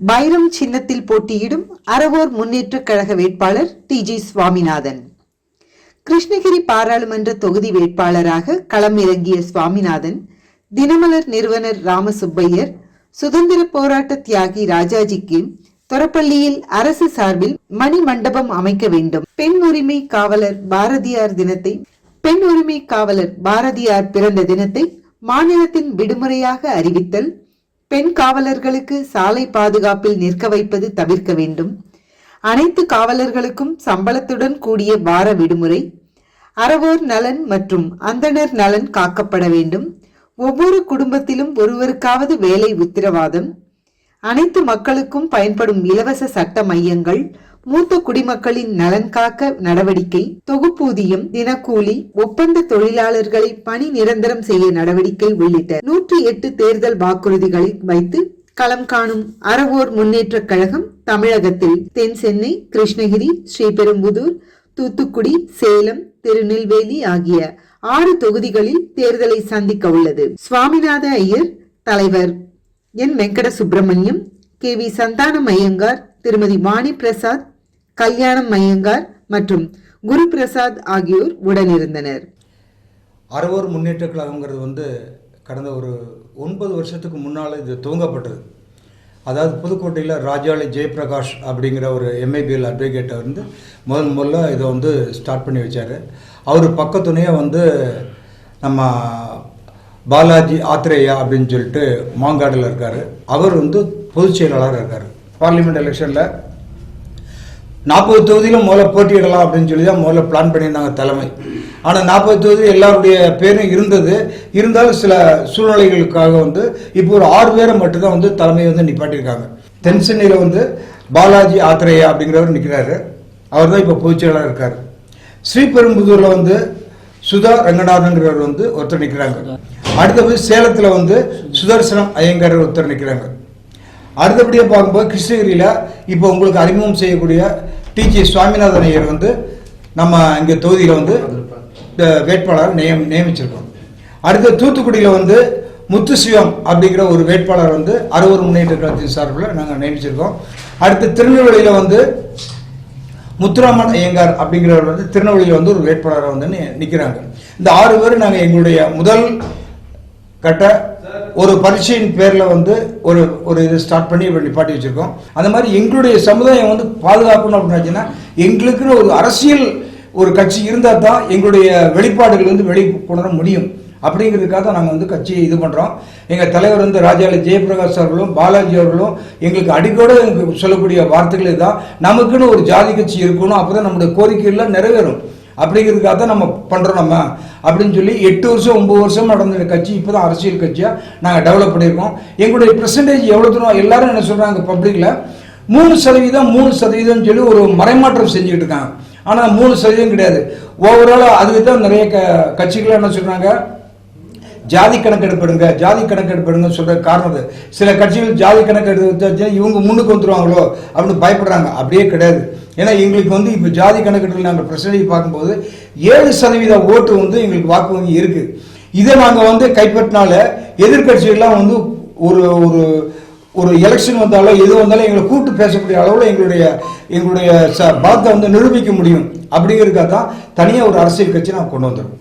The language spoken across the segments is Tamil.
பைரம் சின்னத்தில் போட்டியிடும் அறவோர் முன்னேற்றக் கழக வேட்பாளர் டி ஜி சுவாமிநாதன். கிருஷ்ணகிரி பாராளுமன்ற தொகுதி வேட்பாளராக களம் இறங்கிய சுவாமிநாதன் தினமலர் நிறுவனர் ராமசுப்பையர் சுதந்திர போராட்ட தியாகி ராஜாஜிக்கு தொரப்பள்ளியில் அரசு சார்பில் மணி மண்டபம் அமைக்க வேண்டும். பெண் உரிமை காவலர் பாரதியார் தினத்தை பெண் உரிமை காவலர் பாரதியார் பிறந்த தினத்தை மாநிலத்தின் விடுமுறையாக அறிவித்தல் பெண் காவலர்களுக்கு சாலை பாதுகாப்பில் நிற்க வைப்பது தவிர்க்க வேண்டும். அனைத்து காவலர்களுக்கும் சம்பளத்துடன் கூடிய வார விடுமுறை. அறவோர் நலன் மற்றும் அந்தணர் நலன் காக்கப்பட வேண்டும். ஒவ்வொரு குடும்பத்திலும் ஒருவருக்காவது வேலை உத்தரவாதம். அனைத்து மக்களுக்கும் பயன்படும் இலவச சட்ட மையங்கள் மூத்த குடிமக்களின் நலன் காக்க நடவடிக்கை தொகுப்பூதியம் தினக்கூலி ஒப்பந்த தொழிலாளர்களை பணி நிரந்தரம் செய்ய நடவடிக்கை உள்ளிட்ட நூற்றி எட்டு தேர்தல் வாக்குறுதிகளை வைத்து களம் காணும் அறவோர் முன்னேற்ற கழகம் தமிழகத்தில் தென் சென்னை கிருஷ்ணகிரி ஸ்ரீபெரும்புதூர் தூத்துக்குடி சேலம் திருநெல்வேலி ஆகிய ஆறு தொகுதிகளில் தேர்தலை சந்திக்க உள்ளது. சுவாமிநாத ஐயர் தலைவர் N Venkata Subramaniam K V Santhanam Iyengar திருமதி வாணி பிரசாத் கல்யாணம் மையங்கார் மற்றும் குரு பிரசாத் ஆகியோர் உடனிருந்தனர். அறவோர் முன்னேற்ற கழகங்கிறது வந்து கடந்த ஒரு ஒன்பது வருஷத்துக்கு முன்னால் இது துவங்கப்பட்டது. அதாவது புதுக்கோட்டையில் ராஜாளி ஜெயபிரகாஷ் அப்படிங்கிற ஒரு எம்ஐபிஎல் அட்வொகேட்டை வந்து முதல் முதல்ல இதை வந்து ஸ்டார்ட் பண்ணி வச்சார். அவர் பக்கத்துணையாக வந்து நம்ம பாலாஜி ஆத்ரேயா அப்படின்னு சொல்லிட்டு மாங்காடில் இருக்கார். அவர் வந்து பொதுச் செயலாளராக இருக்கார். பார்லிமெண்ட் எலெக்ஷனில் நாற்பது தொகுதியிலும் முதல்ல போட்டியிடலாம் அப்படின்னு சொல்லி தான் முதல்ல பிளான் பண்ணியிருந்தாங்க தலைமை. ஆனால் நாற்பது தொகுதி எல்லாருடைய பேரும் இருந்தது. இருந்தாலும் சில சூழ்நிலைகளுக்காக வந்து இப்போ ஒரு ஆறு பேரை மட்டும்தான் வந்து தலைமையை வந்து நிப்பாட்டியிருக்காங்க. தென்சென்னையில் வந்து பாலாஜி ஆத்ரேயா அப்படிங்கிறவர் நிற்கிறாரு அவர் தான் இப்போ பொதுச் செயலாளர் இருக்கார். ஸ்ரீபெரும்புதூரில் வந்து சுதா ரங்கநாதங்கிறவர் வந்து ஒருத்தர் நிற்கிறாங்க அடுத்தபோது சேலத்தில் வந்து சுதர்சனம் ஐயங்காரர் ஒருத்தர் நிற்கிறாங்க அடுத்தபடியாக பார்க்கும்போது கிருஷ்ணகிரியில் இப்போ உங்களுக்கு அறிமுகம் செய்யக்கூடிய டிஜி சுவாமிநாதன் ஐயர் வந்து நம்ம இங்கே தொகுதியில் வந்து இந்த வேட்பாளர் நியம் நியமிச்சிருக்கோம் அடுத்து தூத்துக்குடியில் வந்து முத்துசிவம் அப்படிங்கிற ஒரு வேட்பாளர் வந்து அறுவர் முன்னேற்ற கழகத்தின் சார்பில் நாங்கள் நியமிச்சிருக்கோம். அடுத்து திருநெல்வேலியில் வந்து முத்துராமன் ஐயங்கார் அப்படிங்கிறவர் வந்து திருநெல்வேலியில் வந்து ஒரு வேட்பாளராக வந்து நிற்கிறாங்க இந்த ஆறு பேர் நாங்கள் எங்களுடைய முதல் கட்ட ஒரு பரீட்சையின் பேரில் வந்து ஒரு ஒரு இது ஸ்டார்ட் பண்ணி இப்ப நிப்பாட்டி வச்சுருக்கோம். அந்த மாதிரி எங்களுடைய சமுதாயம் வந்து பாதுகாக்கணும் அப்படின்னாச்சுன்னா எங்களுக்குன்னு ஒரு அரசியல் ஒரு கட்சி இருந்தால் தான் எங்களுடைய வெளிப்பாடுகள் வந்து வெளி கொணர முடியும். அப்படிங்கிறதுக்காக தான் நாங்கள் வந்து கட்சியை இது பண்ணுறோம் எங்கள் தலைவர் வந்து ராஜாலி ஜெயபிரகாஷ் அவர்களும் பாலாஜி அவர்களும் எங்களுக்கு அடிக்கோடு எங்களுக்கு சொல்லக்கூடிய வார்த்தைகள் தான் நமக்குன்னு ஒரு ஜாதி கட்சி இருக்கணும் அப்போ தான் நம்முடைய கோரிக்கைகள்லாம் நிறைவேறும். அப்படிங்கிறதுக்காக தான் நம்ம பண்ணுறோம் நம்ம. அப்படின்னு சொல்லி எட்டு வருஷம் ஒம்பது வருஷம் நடந்த கட்சி இப்போ தான் அரசியல் கட்சியாக நாங்கள் டெவலப் பண்ணியிருக்கோம். எங்களுடைய பெர்சன்டேஜ் எவ்வளோ தூரம் எல்லாரும் என்ன சொல்கிறாங்க பப்ளிக்கில் மூணு சதவீதம் மூணு சதவீதம்னு சொல்லி ஒரு மறைமாற்றம் செஞ்சுக்கிட்டு இருக்காங்க. ஆனால் மூணு சதவீதம் கிடையாது. ஓவராலாக அதுக்கு தான் நிறைய க கட்சிகள் என்ன சொல்கிறாங்க ஜாதி கணக்கெடுப்படுங்க ஜாதி கணக்கெடுப்பு சொல்கிற சொல்ற காரணம் அது. சில கட்சிகள் ஜாதி கணக்கெடுத்து இவங்க முன்னுக்கு வந்துருவாங்களோ அப்படின்னு பயப்படுறாங்க. அப்படியே கிடையாது. ஏன்னா எங்களுக்கு வந்து இப்போ ஜாதி கணக்கெடுப்பில் நாங்கள் பிரச்சனையை பார்க்கும்போது ஏழு சதவீத ஓட்டு வந்து எங்களுக்கு வாக்கு வங்கி இருக்கு. இதை நாங்கள் வந்து கைப்பற்றினால எதிர்க்கட்சிகள்லாம் வந்து ஒரு ஒரு ஒரு எலெக்ஷன் வந்தாலோ எது வந்தாலும் எங்களை கூப்பிட்டு பேசக்கூடிய அளவில் எங்களுடைய எங்களுடைய ச பலத்தை வந்து நிரூபிக்க முடியும். அப்படிங்கிறதுக்காக தான் தனியாக ஒரு அரசியல் கட்சி நான் கொண்டு வந்துடும்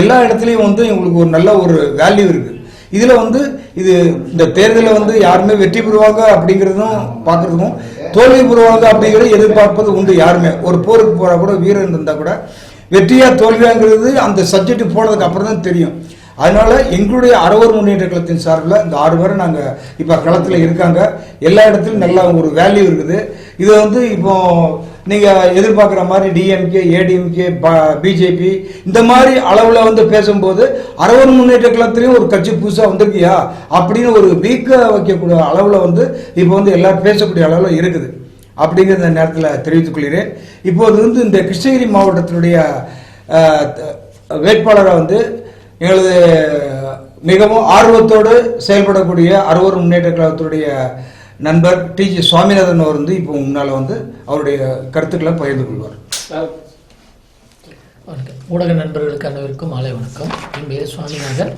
எல்லா இடத்துலையும் வந்து எங்களுக்கு ஒரு நல்ல ஒரு வேல்யூ இருக்கு. இதுல வந்து இது இந்த தேர்தலில் வந்து யாருமே வெற்றி பெறுவாங்க அப்படிங்கிறதும் பார்க்குறதுக்கும் தோல்வி பெறுவாங்க அப்படிங்கிறது எதிர்பார்ப்பது உண்டு யாருமே. ஒரு போருக்கு போறா கூட வீரன் இருந்தா கூட வெற்றியா தோல்வியாங்கிறது அந்த சப்ஜெக்ட் போனதுக்கு அப்புறம் தான் தெரியும். அதனால எங்களுடைய அறுவர் முன்னேற்ற கழகத்தின் சார்பில் இந்த ஆறு பேரும் நாங்கள் இப்போ களத்தில் இருக்காங்க. எல்லா இடத்துலையும் நல்ல ஒரு வேல்யூ இருக்குது. இது வந்து இப்போ நீங்கள் எதிர்பார்க்குற மாதிரி டிஎம்கே ஏடிஎம்கே பிஜேபி இந்த மாதிரி அளவில் வந்து பேசும்போது அறவர் முன்னேற்ற கழகத்துலேயும் ஒரு கட்சி புதுசாக வந்திருக்கியா அப்படின்னு ஒரு வீக்க வைக்கக்கூடிய அளவில் வந்து இப்போ வந்து எல்லாரும் பேசக்கூடிய அளவில் இருக்குது. அப்படிங்கிற இந்த நேரத்தில் தெரிவித்துக் கொள்கிறேன். இப்போது வந்து இந்த கிருஷ்ணகிரி மாவட்டத்தினுடைய வேட்பாளரை வந்து எங்களது மிகவும் ஆர்வத்தோடு செயல்படக்கூடிய அறுவர் முன்னேற்ற கழகத்துடைய நண்பர் டி ஜி சுவாமிநாதன் அவர் வந்து இப்போ முன்னால் வந்து அவருடைய கருத்துக்களை பகிர்ந்து கொள்வார். வணக்கம் ஊடக நண்பர்களுக்கு அனைவருக்கும் மாலை வணக்கம். என் பேர் சுவாமிநாதன்.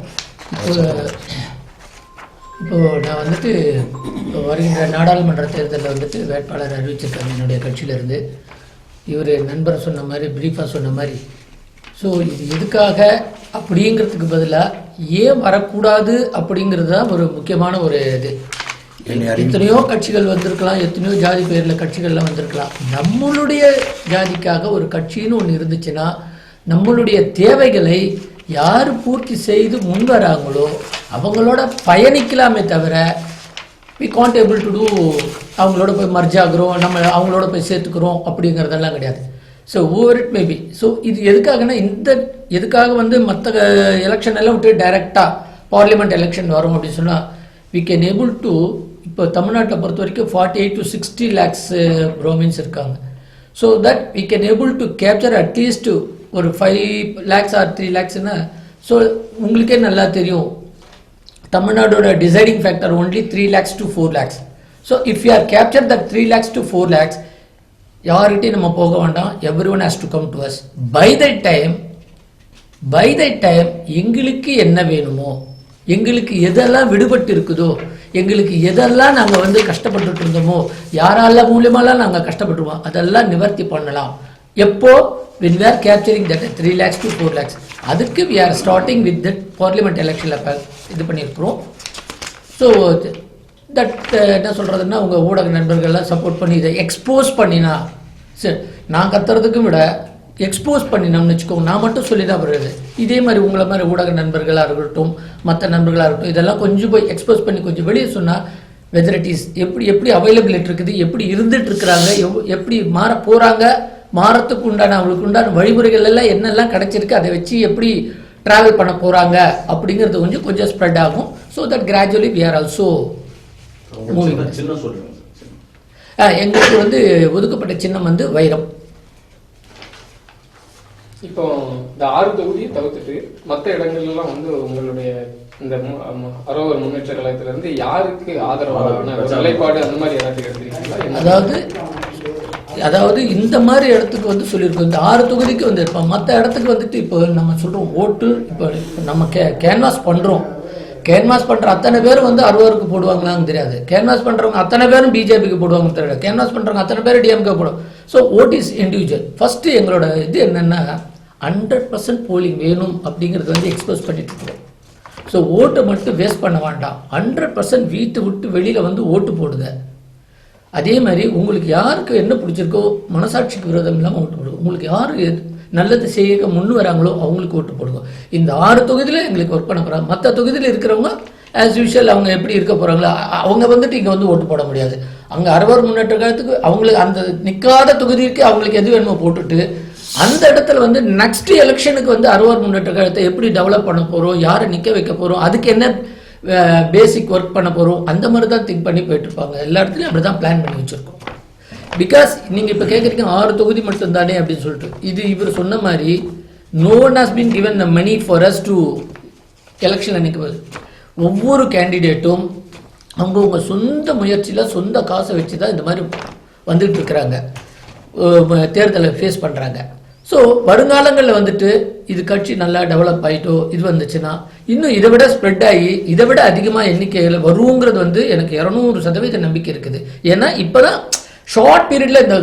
இப்போது நான் வந்துட்டு இப்போ வருகின்ற நாடாளுமன்ற தேர்தலில் வந்துட்டு வேட்பாளர் அறிவிச்சிருக்காங்க என்னுடைய கட்சியிலேருந்து. இவர் நண்பர் சொன்ன மாதிரி பிரீஃபாக சொன்ன மாதிரி. ஸோ இது எதுக்காக அப்படிங்கிறதுக்கு பதிலாக ஏன் வரக்கூடாது அப்படிங்கிறது தான் ஒரு முக்கியமான ஒரு இது. எத்தனையோ கட்சிகள் வந்திருக்கலாம் எத்தனையோ ஜாதி பேரில் கட்சிகள்லாம் வந்திருக்கலாம். நம்மளுடைய ஜாதிக்காக ஒரு கட்சின்னு ஒன்று இருந்துச்சுன்னா நம்மளுடைய தேவைகளை யார் பூர்த்தி செய்து முன் வராங்களோ அவங்களோட பயணிக்கலாமே தவிர we can't able to do அவங்களோட போய் மர்ஜ் ஆகுறோம் நம்ம அவங்களோட போய் சேர்த்துக்கிறோம் அப்படிங்கிறதெல்லாம் கிடையாது. So over it maybe so இது எதுக்காகனா இந்த எதுக்காக வந்து மற்ற எலெக்ஷன் எல்லாம் விட்டு டைரெக்டாக பார்லிமெண்ட் எலெக்ஷன் வரும் அப்படின்னு சொன்னால் வி கேன் ஏபிள் டு இப்போ தமிழ்நாட்டை பொறுத்த வரைக்கும் forty eight to sixty lakhs Brahmins இருக்காங்க so that we can able to capture at least ஒரு ஃபைவ் லேக்ஸ் ஆர் த்ரீ லேக்ஸ்னா ஸோ உங்களுக்கே நல்லா தெரியும். தமிழ்நாடோட deciding factor only three lakhs to four lakhs so if you are capture that three lakhs to four lakhs யார்கிட்டையும் நம்ம போக வேண்டாம். Every one has to come to us by the time by the time எங்களுக்கு என்ன வேணுமோ எங்களுக்கு எதெல்லாம் விடுபட்டு இருக்குதோ எங்களுக்கு எதெல்லாம் நாங்கள் வந்து கஷ்டப்பட்டுட்டு இருந்தோமோ யாரால மூலியமாலாம் நாங்கள் கஷ்டப்பட்டுருவோம் அதெல்லாம் நிவர்த்தி பண்ணலாம். எப்போ? When we are capturing that three lakhs to four lakhs அதுக்கு we are starting with that parliament எலெக்ஷனில் இது பண்ணியிருக்கிறோம். ஸோ தட் என்ன சொல்கிறதுன்னா உங்கள் ஊடக நண்பர்கள்லாம் சப்போர்ட் பண்ணி இதை எக்ஸ்போஸ் பண்ணினா சரி நான் கத்துறதுக்கும் விட எக்ஸ்போஸ் பண்ணினோம்னு வச்சுக்கோங்க நான் மட்டும் சொல்லி தான் வருது. இதே மாதிரி உங்களை மாதிரி ஊடக நண்பர்களாக இருக்கட்டும் மற்ற நண்பர்களாக இருக்கட்டும் இதெல்லாம் கொஞ்சம் போய் எக்ஸ்போஸ் பண்ணி கொஞ்சம் வெளியே சொன்னால் வெதர் இட் இஸ் எப்படி எப்படி அவைலபிலிட்டி இருக்குது எப்படி இருந்துட்டு இருக்கிறாங்க எப்படி மாற போகிறாங்க மாறத்துக்கு உண்டான அவங்களுக்கு உண்டான வழிமுறைகள் எல்லாம் என்னெல்லாம் கிடைச்சிருக்கு அதை வச்சு எப்படி ட்ராவல் பண்ண போகிறாங்க அப்படிங்கிறது கொஞ்சம் கொஞ்சம் ஸ்ப்ரெட் ஆகும். So that gradually we are also moving எங்களுக்கு வந்து ஒதுக்கப்பட்ட சின்னம் வந்து வைரம். இப்போ இந்த ஆறு தொகுதியை தவிர்த்துட்டு மற்ற இடங்கள்லாம் வந்து உங்களுடைய இந்த அரோவர் முன்னேற்ற கழகத்துல இருந்து யாருக்கு ஆதரவான நிலைப்பாடு அந்த மாதிரி ஏதாச்சும் எடுத்துருக்கீங்களா? அதாவது அதாவது இந்த மாதிரி இடத்துக்கு வந்து சொல்லியிருக்கோம். இந்த ஆறு தொகுதிக்கு வந்து இருப்போம் மற்ற இடத்துக்கு வந்துட்டு இப்போ நம்ம சொல்கிறோம் ஓட்டு இப்போ நம்ம கே கேன்வாஸ் பண்ணுறோம் கேன்வாஸ் பண்ணுற அத்தனை பேரும் வந்து அறுவருக்கு போடுவாங்களான்னு தெரியாது. கேன்வாஸ் பண்ணுறவங்க அத்தனை பேரும் பிஜேபிக்கு போடுவாங்க தெரியாது. கேன்வாஸ் பண்ணுறவங்க அத்தனை பேரும் டிஎம்கே போடுவோம் so vote is individual first எங்களோட இது என்னென்னா ஹண்ட்ரட் பர்சன்ட் போலிங் வேணும் அப்படிங்கிறது வந்து எக்ஸ்போஸ் பண்ணிட்டு இருக்கோம். ஸோ ஓட்டை மட்டும் வேஸ்ட் பண்ண வேண்டாம். ஹண்ட்ரட் பர்சன்ட் வீட்டை விட்டு வெளியில் வந்து ஓட்டு போடுங்க. அதே மாதிரி உங்களுக்கு யாருக்கு என்ன பிடிச்சிருக்கோ மனசாட்சிக்கு விரோதம் இல்லாமல் ஓட்டு போடுங்க. உங்களுக்கு யார் எது- நல்லது செய்ய முன் வராங்களோ அவங்களுக்கு ஓட்டு போடுங்க. இந்த ஆறு தொகுதியில் எங்களுக்கு ஒர்க் பண்ண போகிறாங்க மற்ற தொகுதியில் இருக்கிறவங்க ஆஸ் யூஷுவல் அவங்க எப்படி இருக்க போகிறாங்களோ அவங்க வந்துட்டு இங்கே வந்து ஓட்டு போட முடியாது. அங்கே அறுவர் முன்னேற்ற காலத்துக்கு அவங்களுக்கு அந்த நிற்காத தொகுதிக்கு அவங்களுக்கு எது வேணுமோ போட்டுட்டு அந்த இடத்துல வந்து நெக்ஸ்ட் எலெக்ஷனுக்கு வந்து அறுவர் முன்னேற்ற கழகத்தை எப்படி டெவலப் பண்ண போகிறோம் யாரை நிற்க வைக்க போகிறோம் அதுக்கு என்ன பேசிக் ஒர்க் பண்ண போகிறோம் அந்த மாதிரி தான் திங்க் பண்ணி போயிட்டுருப்பாங்க எல்லா இடத்துலையும் அப்படி தான் பிளான் பண்ணி வச்சுருக்கோம். பிகாஸ் நீங்கள் இப்போ கேட்குறீங்க ஆறு தொகுதி மட்டும் தானே அப்படின்னு சொல்லிட்டு. இது இவர் சொன்ன மாதிரி no one has been given the money for us to election நிற்கும்போது ஒவ்வொரு கேண்டிடேட்டும் அவங்கவுங்க சொந்த முயற்சியில் சொந்த காசை வச்சு தான் இந்த மாதிரி வந்துட்டு இருக்கிறாங்க. தேர்தலை ஃபேஸ் பண்ணுறாங்க ஸோ வருங்காலங்களில் வந்துட்டு இது கட்சி நல்லா டெவலப் ஆகிட்டோ இது வந்துச்சுன்னா இன்னும் இதை விட ஸ்ப்ரெட் ஆகி இதை விட அதிகமாக எண்ணிக்கையில் வருங்கிறது வந்து எனக்கு இரநூறு சதவீத நம்பிக்கை இருக்குது. ஏன்னா இப்போ தான் ஷார்ட் பீரியடில் இந்த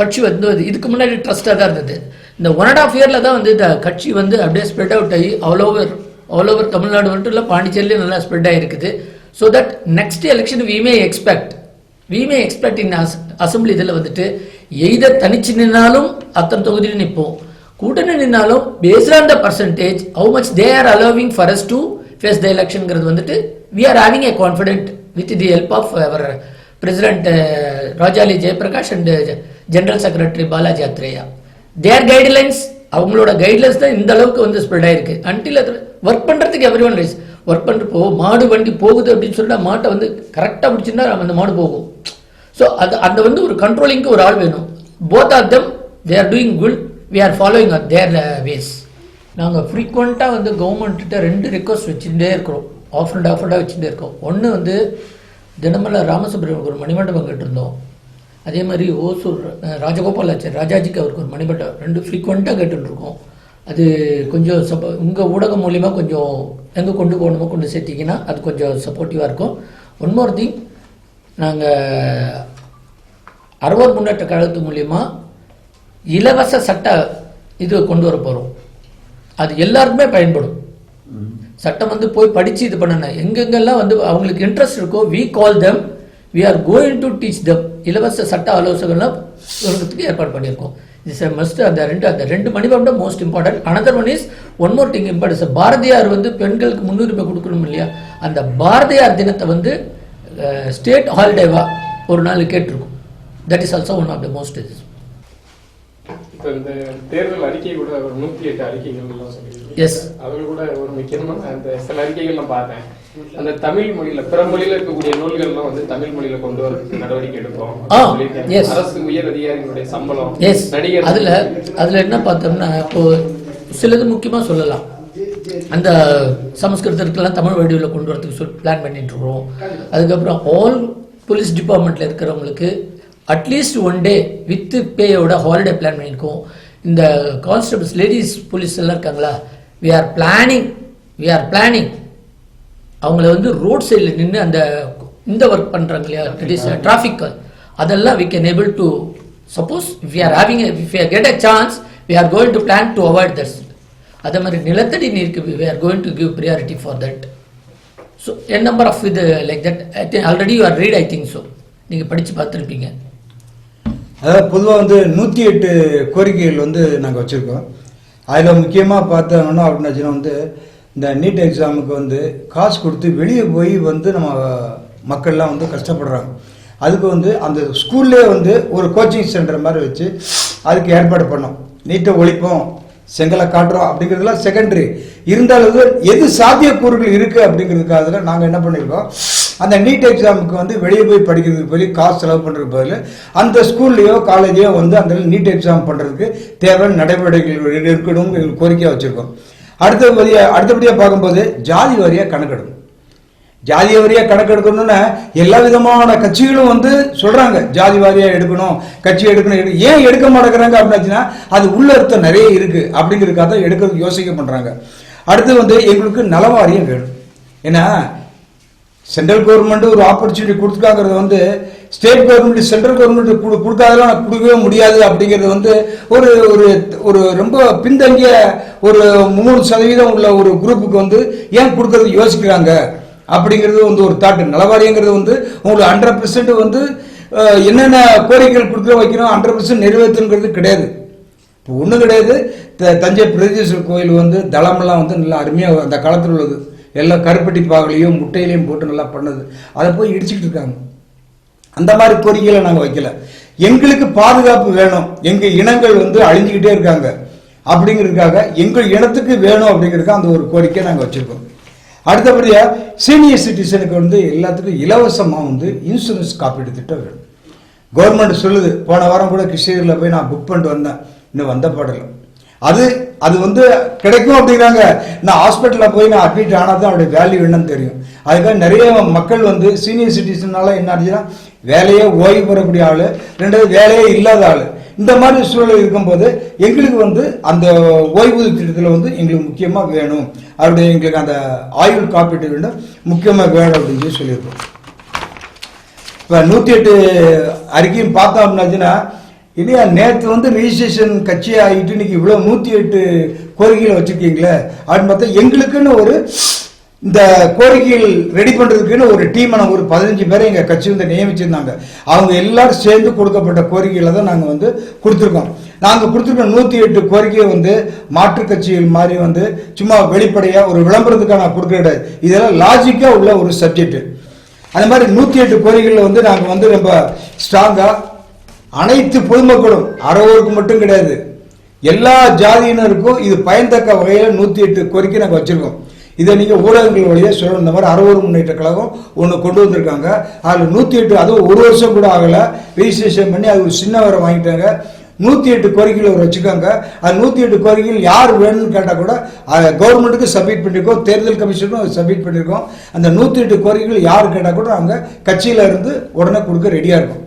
கட்சி வந்து இதுக்கு முன்னாடி ட்ரஸ்டாக தான் இருந்தது. இந்த ஒன் அண்ட் ஆஃப் இயரில் தான் வந்து இந்த கட்சி வந்து அப்படியே ஸ்ப்ரெட் அவுட் ஆகி all over all over Tamil Nadu மட்டும் இல்லை பாண்டிச்சேரியிலே நல்லா ஸ்ப்ரெட் ஆகிருக்குது so that next election we may expect we may expect in assembly இதில் வந்துட்டு எய்தர் தனிச்சு நின்னாலும் அத்தனை தொகுதியில் நிற்போம் கூட்டணி நின்னாலும் based on the percentage how much they are allowing for us to face the எலெக்ஷனுங்கிறது வந்துட்டு we are having a confident with the help of our president Rajali Jayaprakash and general secretary Balaji Athreya their guidelines அவங்களோட கைட்லைன்ஸ் தான் இந்த அளவுக்கு வந்து ஸ்ப்ரெட் ஆயிருக்கு. அன்டில் அது ஒர்க் பண்ணுறதுக்கு எவ்ரி ஒன் ரைஸ் ஒர்க் பண்ணுறப்போ மாடு வண்டி போகுது அப்படின்னு சொல்லிட்டு மாட்டை வந்து கரெக்டாக பிடிச்சிருந்தா அந்த மாடு போகும். ஸோ அது அந்த வந்து ஒரு கண்ட்ரோலிங்க்கு ஒரு ஆள் வேணும். Both of them they are doing good we are following our their ways நாங்கள் ஃப்ரீக்வெண்ட்டாக வந்து கவர்மெண்ட்டிட்ட ரெண்டு ரெக்வஸ்ட் வச்சுட்டே இருக்கிறோம். ஆஃப் அண்ட் ஆஃப் அண்டாக வச்சுட்டே இருக்கோம். ஒன்று வந்து தினமல்ல ராமசுப்ரமணியனுக்கு ஒரு மணிமண்டபம் கேட்டிருந்தோம் அதே மாதிரி ஓசூர் ராஜகோபாலாச்சார் ராஜாஜிக்கு அவருக்கு ஒரு மணிமண்டபம். ரெண்டு ஃப்ரீக்வெண்ட்டாக கேட்டுருக்கோம் அது கொஞ்சம் சப்போ உங்கள் ஊடகம் மூலிமா கொஞ்சம் எங்கே கொண்டு போகணுமோ கொண்டு சேர்த்திங்கன்னா அது கொஞ்சம் சப்போர்ட்டிவாக இருக்கும். ஒன் மோர் திங் நாங்கள் அறுவர் முன்னேற்ற கழகத்து மூலிமா இலவச சட்ட இது கொண்டு வர போகிறோம் அது எல்லாருக்குமே பயன்படும். சட்டம் வந்து போய் படித்து இது பண்ணணும். எங்கெங்கெல்லாம் வந்து அவங்களுக்கு இன்ட்ரெஸ்ட் இருக்கோ we call them we are going to teach them இலவச சட்ட ஆலோசகர்லாம் சொல்கிறதுக்கு ஏற்பாடு பண்ணியிருக்கோம். இஸ் மஸ்ட் அந்த ரெண்டு அந்த ரெண்டு மணிபம் most important another one is one more thing importance Bharathiyar வந்து பெண்களுக்கு முன்னுரிமை கொடுக்கணும் இல்லையா? அந்த பாரதியார் தினத்தை வந்து ஸ்டேட் ஹாலிடேவா ஒரு நாள் கேட்டிருக்கோம். That is also one of the most இது இப்போ இந்த தேர்தல் அறிக்கை கூட ஒரு நூத்தி எட்டு Yes. அதுல கூட ஒரு முக்கியமான அந்த சில அறிக்கைகள் நான் பார்த்தேன். அந்த தமிழ் மொழியில பிற மொழியில இருக்கக்கூடிய நூல்கள்லாம் வந்து தமிழ் மொழியில கொண்டு வரதுக்கு நடவடிக்கை எடுப்போம். அரசு உயர் அதிகாரிகளுடைய சம்பளம் எஸ் நடிகர் அதில் அதில் என்ன பார்த்தோம்னா இப்போ சிலது முக்கியமாக சொல்லலாம். அந்த சமஸ்கிருதத்துக்கெல்லாம் தமிழ் வடிவில் கொண்டு வரதுக்கு சொல் பிளான் பண்ணிட்டு இருக்கிறோம் அதுக்கப்புறம் ஆல் போலீஸ் டிபார்ட்மெண்ட்டில் இருக்கிறவங்களுக்கு at least one day with பேயோட holiday plan பண்ணியிருக்கோம். இந்த கான்ஸ்டபிள்ஸ் லேடிஸ் போலீஸ் எல்லாம் இருக்காங்களா? We are planning we are planning அவங்கள வந்து ரோட் சைடில் நின்று அந்த இந்த ஒர்க் பண்ணுறாங்க இல்லையா? இட் இஸ் டிராஃபிக் அதெல்லாம் we can able to suppose we are having if you get a chance we are going to plan to avoid that's அதே மாதிரி நிலத்தடி நீருக்கு we are going to give priority for that so n number of இது like that I think already you are read I think so நீங்கள் படித்து பார்த்துருப்பீங்க. அதாவது பொதுவாக வந்து நூற்றி எட்டு கோரிக்கைகள் வந்து நாங்கள் வச்சுருக்கோம். அதில் முக்கியமாக பார்த்தோம்னா அப்படின்னாச்சுன்னா வந்து இந்த நீட் எக்ஸாமுக்கு வந்து காசு கொடுத்து வெளியே போய் வந்து நம்ம மக்கள்லாம் வந்து கஷ்டப்படுறாங்க. அதுக்கு வந்து அந்த ஸ்கூல்லே வந்து ஒரு கோச்சிங் சென்டர் மாதிரி வச்சு அதுக்கு ஏற்பாடு பண்ணோம். நீட்டை ஒழிப்போம். செங்கலை காட்டுறோம் அப்படிங்கிறதுலாம் செகண்டரி இருந்தாலும் எது சாத்தியக்கூறுகள் இருக்குது அப்படிங்கிறதுக்காக நாங்கள் என்ன பண்ணியிருக்கோம்? அந்த நீட் எக்ஸாமுக்கு வந்து வெளியே போய் படிக்கிறதுக்கு போய் காசு செலவு பண்ணுறதுக்கு பதில் அந்த ஸ்கூல்லையோ காலேஜையோ வந்து அந்த நீட் எக்ஸாம் பண்ணுறதுக்கு தேவையான நடைமுறைகள் இருக்கணும் எங்களுக்கு கோரிக்கையாக வச்சுருக்கோம். அடுத்தபடியாக அடுத்தபடியாக பார்க்கும்போது ஜாதி வாரியாக கணக்கெடுக்கும் ஜாதி வாரியாக கணக்கெடுக்கணும்னு எல்லா விதமான கட்சிகளும் வந்து சொல்கிறாங்க ஜாதி வாரியாக எடுக்கணும் கட்சி எடுக்கணும் ஏன் எடுக்க மாட்டேங்கிறாங்க அப்படின்னாச்சுன்னா அது உள்ளர்த்தம் நிறைய இருக்குது அப்படிங்கிறதுக்காக தான் எடுக்கிறது யோசிக்க பண்ணுறாங்க அடுத்து வந்து எங்களுக்கு நலவாரியம் வேணும். ஏன்னா சென்ட்ரல் கவர்மெண்ட் ஒரு ஆப்பர்ச்சுனிட்டி கொடுத்துருக்காங்கிறது வந்து ஸ்டேட் கவர்மெண்ட் சென்ட்ரல் கவர்மெண்ட் கொடு கொடுக்காதெல்லாம் நான் கொடுக்கவே முடியாது அப்படிங்கிறது வந்து ஒரு ஒரு ஒரு ரொம்ப பின்தங்கிய ஒரு மூணு சதவீதம் உள்ள ஒரு குரூப்புக்கு வந்து ஏன் கொடுக்கறது யோசிக்கிறாங்க? அப்படிங்கிறது வந்து ஒரு தாட்டு நலவாரியங்கிறது வந்து உங்களுக்கு ஹண்ட்ரட் பர்சன்ட் வந்து என்னென்ன கோரிக்கைகள் கொடுக்குற வைக்கணும் ஹண்ட்ரட் பர்சன்ட் நிறைவேற்றுங்கிறது கிடையாது. இப்போ ஒன்றும் கிடையாது. த- தஞ்சை பிரதேஸ்வரர் கோயில் வந்து தளமெல்லாம் வந்து நல்லா அருமையாக அந்த காலத்தில் உள்ளது. எல்லாம் கருப்பட்டி பாகலையும் முட்டையிலையும் போட்டு நல்லா பண்ணது. அதை போய் இடிச்சுக்கிட்டு இருக்காங்க. அந்த மாதிரி கோரிக்கைகளை நாங்கள் வைக்கல. எங்களுக்கு பாதுகாப்பு வேணும். எங்கள் இனங்கள் வந்து அழிஞ்சுக்கிட்டே இருக்காங்க. அப்படிங்கிறதுக்காக எங்கள் இனத்துக்கு வேணும் அப்படிங்கிறதுக்காக அந்த ஒரு கோரிக்கை நாங்கள் வச்சுருக்கோம். அடுத்தபடியாக சீனியர் சிட்டிசனுக்கு வந்து எல்லாத்துக்கும் இலவசமாக வந்து இன்சூரன்ஸ் காப்பீடு திட்டம் வேணும். கவர்மெண்ட் சொல்லுது போன வாரம் கூட கிருஷ்ணகிரியில் போய் நான் புக் பண்ணிட்டு வந்தேன். இன்னும் வந்த பாடல. அது அது வந்து கிடைக்கும் அப்படிங்கிறாங்க. நான் ஹாஸ்பிட்டலில் போய் நான் அட்மிட் ஆனால் தான் அவருடைய வேல்யூ என்னன்னு தெரியும். அதுக்காக நிறைய மக்கள் வந்து சீனியர் சிட்டிசனால என்ன ஆச்சுன்னா வேலையே ஓய்வு பெறக்கூடிய ஆள் ரெண்டாவது வேலையே இல்லாத ஆள். இந்த மாதிரி சூழல் இருக்கும்போது எங்களுக்கு வந்து அந்த ஓய்வூதிய திட்டத்தில் வந்து எங்களுக்கு முக்கியமாக வேணும். அவருடைய எங்களுக்கு அந்த ஆயுள் காப்பீட்டு வேண்டும் முக்கியமாக வேணும் அப்படின்னு சொல்லி சொல்லியிருக்கோம். இப்போ நூற்றி எட்டு அறிக்கையும் பார்த்தோம் அப்படின்னாச்சுன்னா இல்லையா நேற்று வந்து ரிஜிஸ்ட்ரேஷன் கட்சியாகிட்டு இன்னைக்கு இவ்வளோ நூற்றி எட்டு கோரிக்கைகளை வச்சுருக்கீங்களே அப்படின்னு பார்த்தா எங்களுக்குன்னு ஒரு இந்த கோரிக்கைகள் ரெடி பண்ணுறதுக்குன்னு ஒரு டீமை நாங்கள் ஒரு பதினஞ்சு பேரை எங்கள் கட்சி வந்து நியமிச்சிருந்தாங்க. அவங்க எல்லாரும் சேர்ந்து கொடுக்கப்பட்ட கோரிக்கைகளை தான் நாங்கள் வந்து கொடுத்துருக்கோம். நாங்கள் கொடுத்துருக்க நூற்றி எட்டு கோரிக்கையை வந்து மாற்றுக் கட்சிகள் மாதிரி வந்து சும்மா வெளிப்படையாக ஒரு விளம்பரத்துக்காக நான் கொடுக்க கிடையாது. இதெல்லாம் லாஜிக்காக உள்ள ஒரு சப்ஜெக்ட் அந்த மாதிரி நூற்றி எட்டு கோரிக்கைகளில் வந்து நாங்கள் வந்து ரொம்ப ஸ்ட்ராங்காக அனைத்து பொதுமக்களும் அறவோருக்கு மட்டும் கிடையாது. எல்லா ஜாதியினருக்கும் இது பயன்தக்க வகையில் நூற்றி எட்டு கோரிக்கை நாங்கள் வச்சுருக்கோம். இதை நீங்கள் ஊடகங்கள் வழியாக சொல்லணும். இந்த மாதிரி அறவோர் முன்னேற்ற கழகம் ஒன்று கொண்டு வந்திருக்காங்க. அதில் நூற்றி எட்டு அதுவும் ஒரு வருஷம் கூட ஆகலை. ரெஜிஸ்ட்ரேஷன் பண்ணி அது ஒரு சின்ன வர வாங்கிட்டாங்க. நூற்றி எட்டு கோரிக்கைகள் ஒரு வச்சுக்காங்க. அது நூற்றி எட்டு கோரிக்கைகள் யார் வேணும்னு கேட்டால் கூட அதை கவர்மெண்ட்டுக்கு சப்மிட் பண்ணியிருக்கோம் தேர்தல் கமிஷனும் அதை சப்மிட் பண்ணியிருக்கோம் அந்த நூற்றி எட்டு கோரிக்கைகள் யார் கேட்டால் கூட அங்கே கட்சியில் இருந்து உடனே கொடுக்க ரெடியாக இருக்கும்.